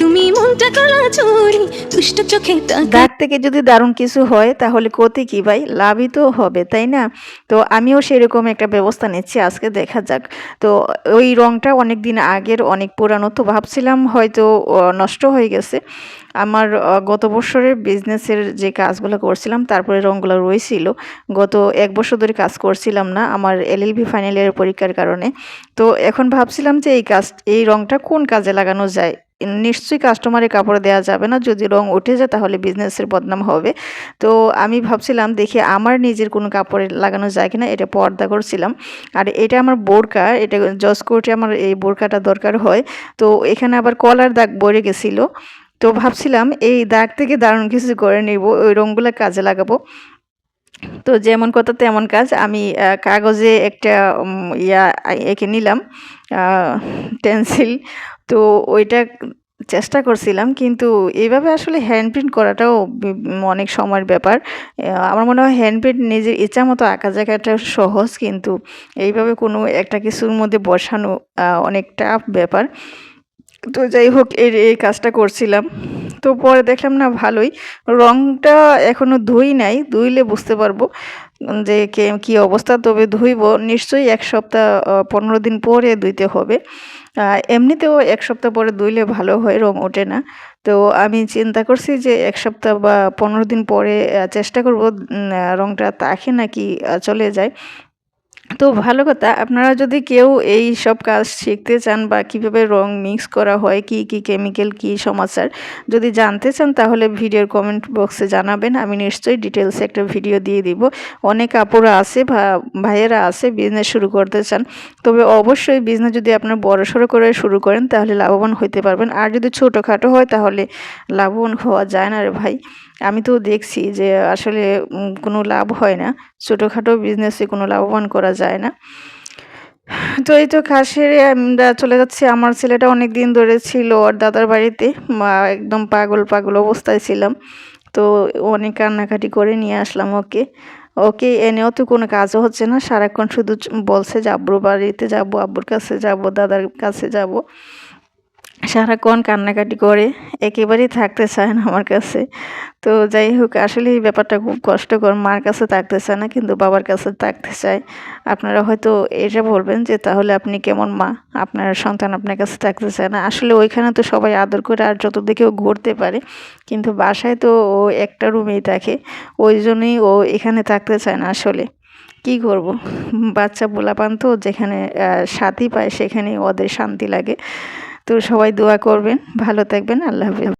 তুমি মনটা চোখে দাগ থেকে যদি দারুণ কিছু হয়, তাহলে ক্ষতি কি ভাই? লাভই তো হবে, তাই না? তো আমিও সেরকম একটা ব্যবস্থা নিচ্ছি, আজকে দেখা যাক। তো ওই রংটা অনেক দিন আগের অনেক পুরানো, তো ভাবছিলাম হয়তো নষ্ট হয়ে গেছে। আমার গত বছরের বিজনেসের যে কাজগুলো করছিলাম, তারপরে রঙগুলো রয়েছিল। গত এক বছর ধরে কাজ করছিলাম না, আমার এলএলবি ফাইনাল ইয়ারের পরীক্ষার কারণে। তো এখন ভাবছিলাম যে এই কাজ, এই রঙটা কোন কাজে লাগানো যায়? নিশ্চয়ই কাস্টমারের কাপড় দেওয়া যাবে না, যদি রং উঠে যায় তাহলে বিজনেসের বদনাম হবে। তো আমি ভাবছিলাম দেখি আমার নিজের কোনো কাপড়ে লাগানো যায় কিনা, এটা পর্দা করছিলাম। আর এটা আমার বোরকা, এটা জজ কোর্টে আমার এই বোরকাটা দরকার হয়। তো এখানে আবার কলার দাগ বরে গেছিল। তো ভাবছিলাম এই দাগ থেকে দারুণ কিছু করে নিব, ওই রঙগুলো কাজে লাগাবো। তো যেমন কথা তেমন কাজ, আমি কাগজে একটা ইয়া এঁকে নিলাম পেন্সিল। তো ওইটা চেষ্টা করছিলাম, কিন্তু এইভাবে আসলে হ্যান্ড প্রিন্ট করাটাও অনেক সময়ের ব্যাপার। আমার মনে হয় হ্যান্ড প্রিন্ট নিজের ইচ্ছা মতো আঁকা জায়গাটা সহজ, কিন্তু এইভাবে কোনো একটা কিছুর মধ্যে বসানো অনেক টাফ ব্যাপার। তো যাই হোক এই এই কাজটা করছিলাম। তো পরে দেখলাম না ভালোই। রংটা এখনও ধুই নাই, ধুইলে বুঝতে পারব যে কে, কী অবস্থা, তবে ধুইব। নিশ্চয়ই এক সপ্তাহ পনেরো দিন পরে ধুইতে হবে। এমনিতেও এক সপ্তাহ পরে ধুইলে ভালো হয়, রং ওঠে না। তো আমি চিন্তা করছি যে এক সপ্তাহ বা পনেরো দিন পরে চেষ্টা করব রংটা তাকে নাকি চলে যায়। তো ভালো কথা, আপনারা যদি কেউ এই সব কাজ শিখতে চান বা কীভাবে রং মিক্স করা হয়, কি কি কেমিক্যাল কি সমাচার যদি জানতে চান, তাহলে ভিডিওর কমেন্ট বক্সে জানাবেন, আমি নিশ্চয়ই ডিটেলসে একটা ভিডিও দিয়ে দিব। অনেক আপুরা আছে বা ভাইয়েরা আছে বিজনেস শুরু করতে চান, তবে অবশ্যই বিজনেস যদি আপনার বড়সড় করে শুরু করেন, তাহলে লাভবান হতে পারবেন। আর যদি ছোটোখাটো হয়, তাহলে লাভবান হওয়া যায় না রে ভাই। আমি তো দেখছি যে আসলে কোনো লাভ হয় না। ছোটোখাটো বিজনেসে কোনো লাভবান করা যায় না। তো এই তো কাজ আমরা চলে যাচ্ছি। আমার ছেলেটা অনেক দিন ধরে ছিল ওর দাদার বাড়িতে। একদম পাগল পাগল অবস্থায় ছিলাম। তো অনেক কান্নাকাটি করে নিয়ে আসলাম ওকে। ওকে এনেও তো কোনো কাজও হচ্ছে না। সারাক্ষণ শুধু বলছে যে আব্বুর বাড়িতে যাব, আব্বুর কাছে যাব, দাদার কাছে যাব। সারাক্ষণ কান্নাকাটি করে, একেবারেই থাকতে চায় না আমার কাছে। তো যাই হোক, আসলে এই ব্যাপারটা খুব কষ্টকর। মার কাছে থাকতে চায় না, কিন্তু বাবার কাছে থাকতে চায়। আপনারা হয়তো এটা বলবেন যে, তাহলে আপনি কেমন মা? আপনার সন্তান আপনার কাছে থাকতে চায় না। আসলে ওইখানে তো সবাই আদর করে আর যতদিকেও ঘুরতে পারে, কিন্তু বাসায় তো ও একটা রুমেই থাকে। ওই জন্যই ও এখানে থাকতে চায় না আসলে। কি করব? বাচ্চা পোলাপান তো যেখানে সাথী পায় সেখানেই ওদের শান্তি লাগে। তো সবাই দোয়া করবেন ভালো থাকবেন আল্লাহ হাফেজ।